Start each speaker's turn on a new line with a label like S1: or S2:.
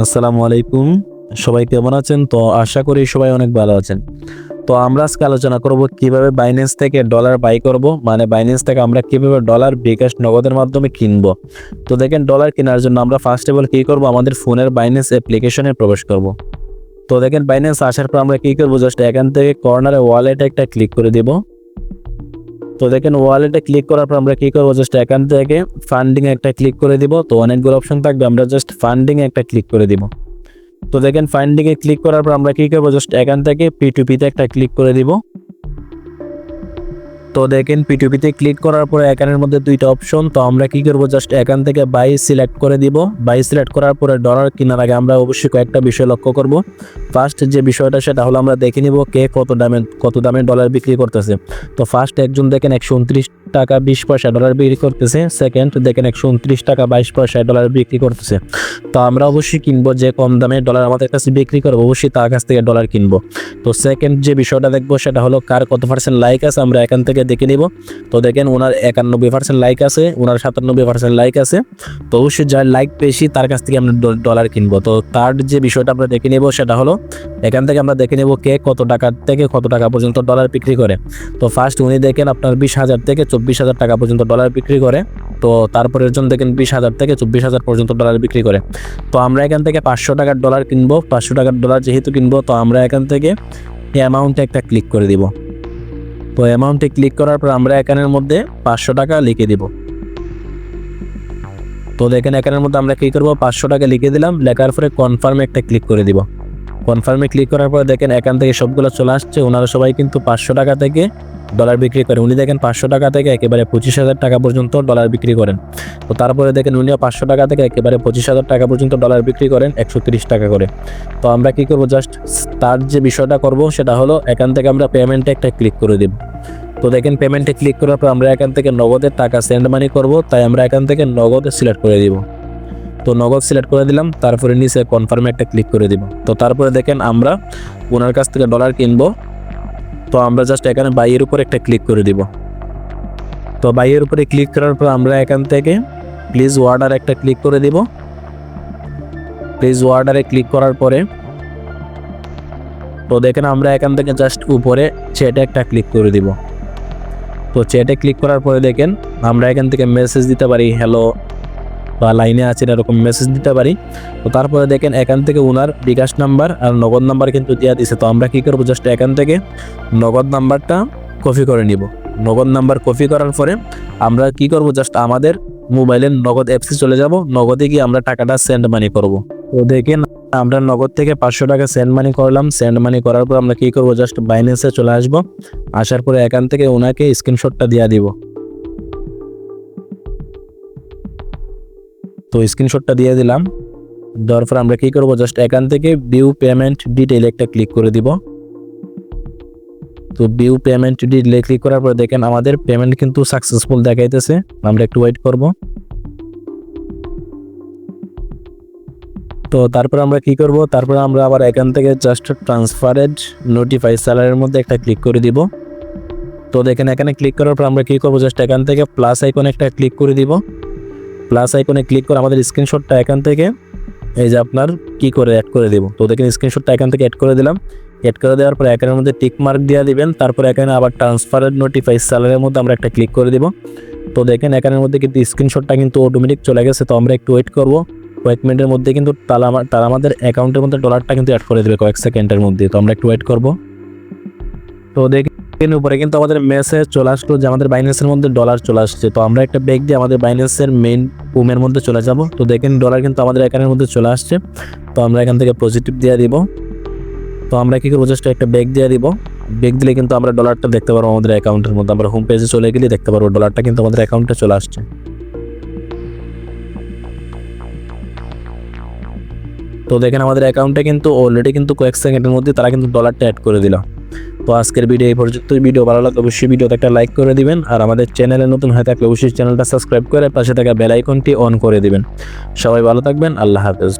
S1: আসসালামু আলাইকুম। সবাই কেমন আছেন? তো আশা করি সবাই অনেক ভালো আছেন। তো আমরা আজকে আলোচনা করব কীভাবে বাইন্যান্স থেকে ডলার বাই করব মানে বাইন্যান্স থেকে আমরা কীভাবে ডলার বিকাশ নগদের মাধ্যমে কিনবো। তো দেখেন ডলার কেনার জন্য আমরা ফার্স্ট অফ অল কী করব? আমাদের ফোনের বাইন্যান্স অ্যাপ্লিকেশনে প্রবেশ করব। তো দেখেন বাইন্যান্স আসার পর আমরা কী করব? জাস্ট এখান থেকে কর্নারে ওয়ালেটে একটা ক্লিক করে দিব। তো দেখেন ওয়ালেটে ক্লিক করার পর আমরা কি করব? জাস্ট এখান থেকে ফান্ডিং একটা ক্লিক করে দিব। তো অনেকগুলো অপশন থাকবে, আমরা জাস্ট ফান্ডিং একটা ক্লিক করে দিব। তো দেখেন ফান্ডিংয়ে ক্লিক করার পর আমরা কী করব? জাস্ট এখান থেকে পিটুপিতে একটা ক্লিক করে দিব। তো দেখেন পিটুপিতে ক্লিক করার পরে এখানের মধ্যে দুইটা অপশন তো আমরা কি করব? জাস্ট এখান থেকে বাই সিলেক্ট করে দিব। বাই সিলেক্ট করার পরে ডলার কেনার আগে আমরা অবশ্যই কয়েকটা বিষয় লক্ষ্য করব। ফার্স্ট যে বিষয়টা, সেটা হলো আমরা দেখে নিব কে কত দামে কত দামে ডলার বিক্রি করতেছে। তো ফার্স্ট একজন দেখেন একশো উনত্রিশ টাকা বিশ পয়সা ডলার বিক্রি করতেছে। সেকেন্ড দেখেন একশো উনত্রিশ টাকা বাইশ পয়সায় ডলার বিক্রি করতেছে। তো আমরা অবশ্যই কিনবো যে কম দামে ডলার আমাদের কাছে বিক্রি করব, অবশ্যই তার কাছ থেকে ডলার কিনবো। তো সেকেন্ড যে বিষয়টা দেখব, সেটা হলো কার কত পার্সেন্ট লাইক আছে, আমরা এখান থেকে দেখে নিব। তো দেখেন ওনার একানব্বই পার্সেন্ট লাইক আছে ওনার সাতানব্বই পার্সেন্ট লাইক আছে। তো অবশ্যই যার লাইক বেশি, তার কাছ থেকে আমরা ডলার কিনবো। তো তার যে বিষয়টা আমরা দেখে নেব সেটা হলো, এখান থেকে আমরা দেখে নেব কে কত টাকা থেকে কত টাকা পর্যন্ত ডলার বিক্রি করে। তো ফার্স্ট উনি দেখেন আপনার বিশ হাজার থেকে চব্বিশ হাজার টাকা পর্যন্ত ডলার বিক্রি করে। তো তারপরের জন দেখেন বিশ হাজার থেকে চব্বিশ হাজার পর্যন্ত ডলার বিক্রি করে। তো আমরা এখান থেকে পাঁচশো টাকার ডলার কিনবো। পাঁচশো টাকার ডলার যেহেতু কিনবো, তো আমরা এখান থেকে অ্যামাউন্টে একটা ক্লিক করে দিব। তো অ্যামাউন্টে ক্লিক করার পর আমরা এখানের মধ্যে পাঁচশো টাকা লিখে দিব। তো দেখেন এখানের মধ্যে আমরা কী করব? পাঁচশো টাকা লিখে দিলাম, লেখার পরে কনফার্মে একটা ক্লিক করে দিব। কনফার্মে ক্লিক করার পর দেখেন এখান থেকে সবগুলো চলে আসছে, ওনারা সবাই কিন্তু পাঁচশো টাকা থেকে ডলার বিক্রি করে উনি দেখেন পাঁচশো টাকা থেকে একেবারে পঁচিশ হাজার টাকা পর্যন্ত ডলার বিক্রি করেন। তো তারপরে দেখেন উনিও পাঁচশো টাকা থেকে একেবারে পঁচিশ হাজার টাকা পর্যন্ত ডলার বিক্রি করেন একশো তিরিশ টাকা করে। তো আমরা কি করব? জাস্ট তার যে বিষয়টা করব সেটা হলো এখান থেকে আমরা পেমেন্টে একটা ক্লিক করে দিব। তো দেখেন পেমেন্টে ক্লিক করার পর আমরা এখান থেকে নগদের টাকা সেন্ড মানি করব, তাই আমরা এখান থেকে নগদ সিলেক্ট করে দিব। তো নগদ সিলেক্ট করে দিলাম, তারপরে নিচে কনফার্মে একটা ক্লিক করে দিব। তো তারপরে দেখেন আমরা ওনার কাছ থেকে ডলার কিনবো। তো আমরা জাস্ট এখানে বাইয়ের উপর একটা ক্লিক করে দিব। তো বাইয়ের উপরে ক্লিক করার পর আমরা এখান থেকে প্লিজ ওয়ার্ডার একটা ক্লিক করে দিব। প্লিজ ওয়ার্ডারে ক্লিক করার পরে তো দেখেন আমরা এখান থেকে জাস্ট উপরে চ্যাটে একটা ক্লিক করে দিব। তো চ্যাটে ক্লিক করার পরে দেখেন আমরা এখান থেকে মেসেজ দিতে পারি হ্যালো বা লাইনে আছেন এরকম মেসেজ দিতে পারি। তো তারপরে দেখেন এখান থেকে ওনার বিকাশ নাম্বার আর নগদ নাম্বার কিন্তু দেওয়া দিছে। তো আমরা কী করব? জাস্ট এখান থেকে নগদ নাম্বারটা কপি করে নিব। নগদ নাম্বার কপি করার পরে আমরা কি করব? জাস্ট আমাদের মোবাইলের নগদ অ্যাপসে চলে যাব। নগদে গিয়ে আমরা টাকাটা সেন্ড মানি করব। তো দেখেন আমরা নগদ থেকে পাঁচশো টাকা সেন্ড মানি করলাম। সেন্ড মানি করার পর আমরা কি করব? জাস্ট বাইন্যান্সে চলে আসব। আসার পরে এখান থেকে ওনাকে স্ক্রিনশটটা দিয়ে দিব। তো স্ক্রিনশটটা দিয়ে দিলাম। দেওয়ার পর আমরা কি করব? জাস্ট এখান থেকে ভিউ পেমেন্ট ডিটেইল একটা ক্লিক করে দিব। তো ভিউ পেমেন্ট ডিটেইলে ক্লিক করার পর দেখেন আমাদের পেমেন্ট কিন্তু সাকসেসফুল দেখাইতেছে। আমরা একটু ওয়েট করব। তো তারপর আমরা কি করব? তারপর আমরা আবার এখান থেকে জাস্ট ট্রান্সফারেড নোটিফাই স্যালারের মধ্যে একটা ক্লিক করে দিব। তো দেখেন এখানে ক্লিক করার পর আমরা কি করব? জাস্ট এখান থেকে প্লাস আইকনে একটা ক্লিক করে দিব। প্লাস আইকনে ক্লিক করে আমাদের স্ক্রিনশটটা এখান থেকে, এই যে আপনার কি করে অ্যাড করে দেব? তো দেখেন স্ক্রিনশটটা এখান থেকে অ্যাড করে দিলাম। অ্যাড করে দেওয়ার পর এখানের মধ্যে টিক মার্ক দিয়ে দিবেন, তারপর এখানে আবার ট্রান্সফারের নোটিফাই স্যালারের মধ্যে আমরা একটা ক্লিক করে দিব। তো দেখেন এখানের মধ্যে কিন্তু স্ক্রিনশটটা কিন্তু অটোমেটিক চলে গেছে, তো আমরা একটু ওয়েট করব। কয়েক মিনিটের মধ্যে কিন্তু তারা আমার তারা আমাদের অ্যাকাউন্টের মধ্যে ডলারটা কিন্তু অ্যাড করে দেবে কয়েক সেকেন্ডের মধ্যে, তো আমরা একটু ওয়েট করব। তো দেখেন উপরে কিন্তু আমাদের মেসেজ চলে আসলো যে আমাদের বাইন্যান্সের মধ্যে ডলার চলে আসছে। তো আমরা একটা ব্যাগ দিয়ে আমাদের বাইন্যান্সের মেইন উমের মধ্যে চলে যাব। তো দেখেন ডলার কিন্তু আমাদের এখানের মধ্যে চলে আসছে। তো আমরা এখান থেকে পজিটিভ দিয়ে দিব। তো আমরা কি করব? জাস্ট একটা ব্যাগ দিয়ে দিব। ব্যাগ দিলে কিন্তু আমরা ডলারটা দেখতে পারব আমাদের অ্যাকাউন্টের মধ্যে। আমরা হোম পেজে চলে গেলে দেখতে পারব ডলারটা কিন্তু আমাদের অ্যাকাউন্টে চলে আসছে। তো দেখেন আমাদের অ্যাকাউন্টে কিন্তু অলরেডি কিন্তু কয়েক সেকেন্ডের মধ্যে তারা কিন্তু ডলারটা অ্যাড করে দিল। তো আজকের ভিডিও এই পর্যন্ত ভিডিও ভালো লাগলে অবশ্যই ভিডিওতে একটা লাইক করে দিবেন। আর আমাদের চ্যানেলে নতুন হয়ে থাকলে অবশ্যই চ্যানেলটা সাবস্ক্রাইব করে পাশে থাকা বেল আইকনটি অন করে দিবেন। সবাই ভালো থাকবেন। আল্লাহ হাফেজ।